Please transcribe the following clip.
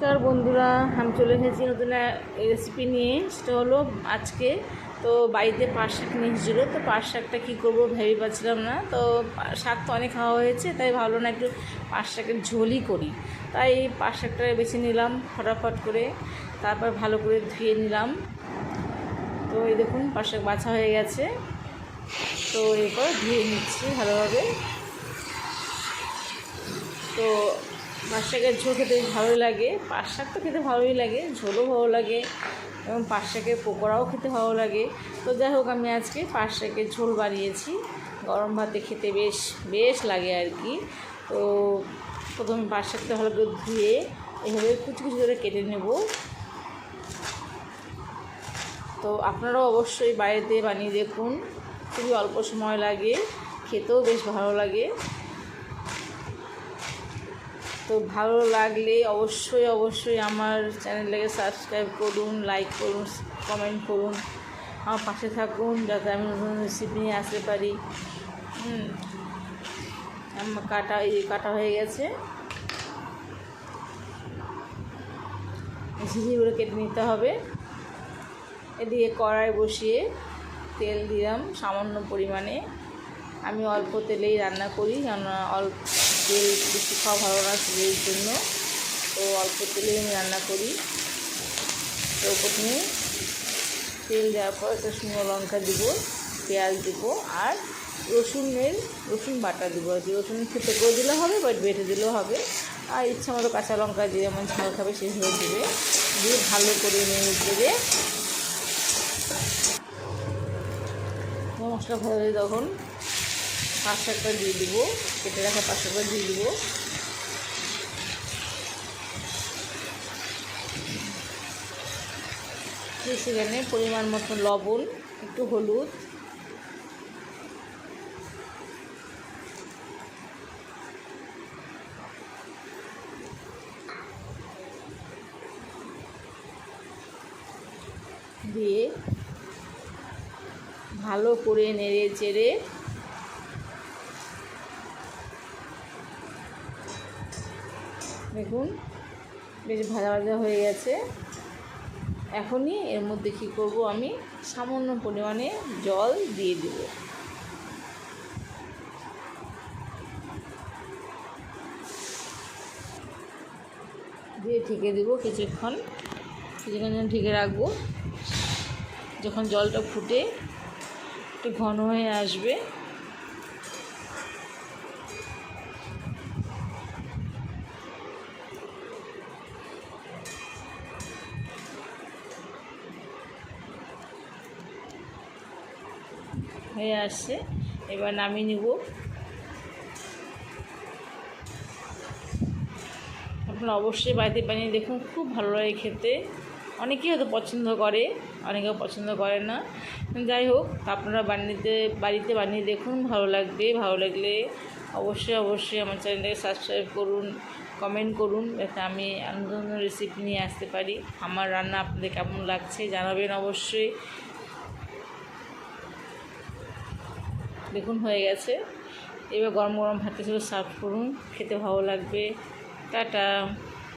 নমস্কার বন্ধুরা, আমি চলে এসেছি নতুন রেসিপি নিয়ে, সেটা হলো আজকে। তো বাড়িতে পাট শাক নিয়ে এসেছিল, তো পাট শাকটা কী করব ভেবে পাচ্ছিলাম না। তো শাক তো অনেক খাওয়া হয়েছে, তাই ভাবলো না একটু পাট শাকের ঝোলই করি। তাই পাট শাকটা বেছে নিলাম, ফটাফট করে, তারপর ভালো করে ধুয়ে নিলাম। তো এই দেখুন, পাট শাক বাছা হয়ে গেছে। তো এরপর ধুয়ে নিচ্ছি ভালোভাবে। তো পাট শাকের ঝোল খেতে ভালোই লাগে। পাট শাক তো খেতে ভালোই লাগে, ঝোলও ভালো লাগে এবং পাট শাকের পকোড়াও খেতে ভালো লাগে। তো যাই হোক, আমি আজকে পাট শাকের ঝোল বানিয়েছি। গরম ভাতে খেতে বেশ বেশ লাগে আর কি। তো প্রথমে পাট শাকটা ভালো করে ধুয়ে এভাবে কুচি কুচি করে কেটে নেব। তো আপনারাও অবশ্যই বাড়িতে বানিয়ে দেখুন। খুবই অল্প সময় লাগে, খেতেও বেশ ভালো লাগে। তো ভালো লাগলে অবশ্যই অবশ্যই আমার চ্যানেলটাকে সাবস্ক্রাইব করুন লাইক করুন কমেন্ট করুন। আমার পাশে থাকুন যাতে আমি নতুন রেসিপি নিয়ে আসতে পারি। আমার কাটা, এই কাটা হয়ে গেছে। ঝিঝিগুলো কেটে নিতে হবে। এদিকে কড়াই বসিয়ে তেল দিলাম সামান্য পরিমাণে। আমি অল্প তেলেই রান্না করি, কেননা অল্প তেল বেশি খাওয়া ভালো না শরীরের জন্য। তো অল্প তেলেই আমি রান্না করি। তো প্রথমে তেল দেওয়ার পর একটা শুকনো লঙ্কা দিব, পেঁয়াজ দিব আর রসুনের রসুন বাটা দেবো। আর কি রসুন খেতে করে দিলে হবে বাট বেটে দিলেও হবে। আর ইচ্ছা মতো কাঁচা লঙ্কা দিয়ে যেমন ঝাল খাবে সেভাবে দেবে। দিয়ে ভালো করে নেড়ে দেবে মশলা ভালো তখন। পাঁচ শাকটা দিয়ে দিব। কেটে রাখা পাঁচ শাকটা দিয়ে দিব। সেখানে পরিমাণ মতো লবণ, একটু হলুদ। দিয়ে ভালো করে নেড়ে চেড়ে দেখুন, বেশ ভাজা ভাজা হয়ে গেছে। এখনই এর মধ্যে কী করব আমি? সামান্য পরিমাণে জল দিয়ে দেব। দিয়ে ঢেকে দেবো কিছুক্ষণ। কিছুক্ষণ যেন ঢেকে রাখব। যখন জলটা ফুটে, একটু ঘন হয়ে আসবে। হয়ে আসছে। এবার নামিয়ে নিব। আপনারা অবশ্যই বাড়িতে বানিয়ে দেখুন, খুব ভালো লাগে খেতে। অনেকেই হয়তো পছন্দ করে, অনেকেও পছন্দ করে না। যাই হোক, আপনারা বানিয়ে বাড়িতে বানিয়ে দেখুন, ভালো লাগবে, ভালো লাগলে অবশ্যই অবশ্যই আমার চ্যানেলটাকে সাবস্ক্রাইব করুন কমেন্ট করুন, যাতে আমি নতুন রেসিপি নিয়ে আসতে পারি। আমার রান্না আপনাদের কেমন লাগছে জানাবেন অবশ্যই। দেখুন হয়ে গেছে। এবার গরম গরম ভাতের সাথে সার্ভ করুন। খেতে ভালো লাগবে। টাটা।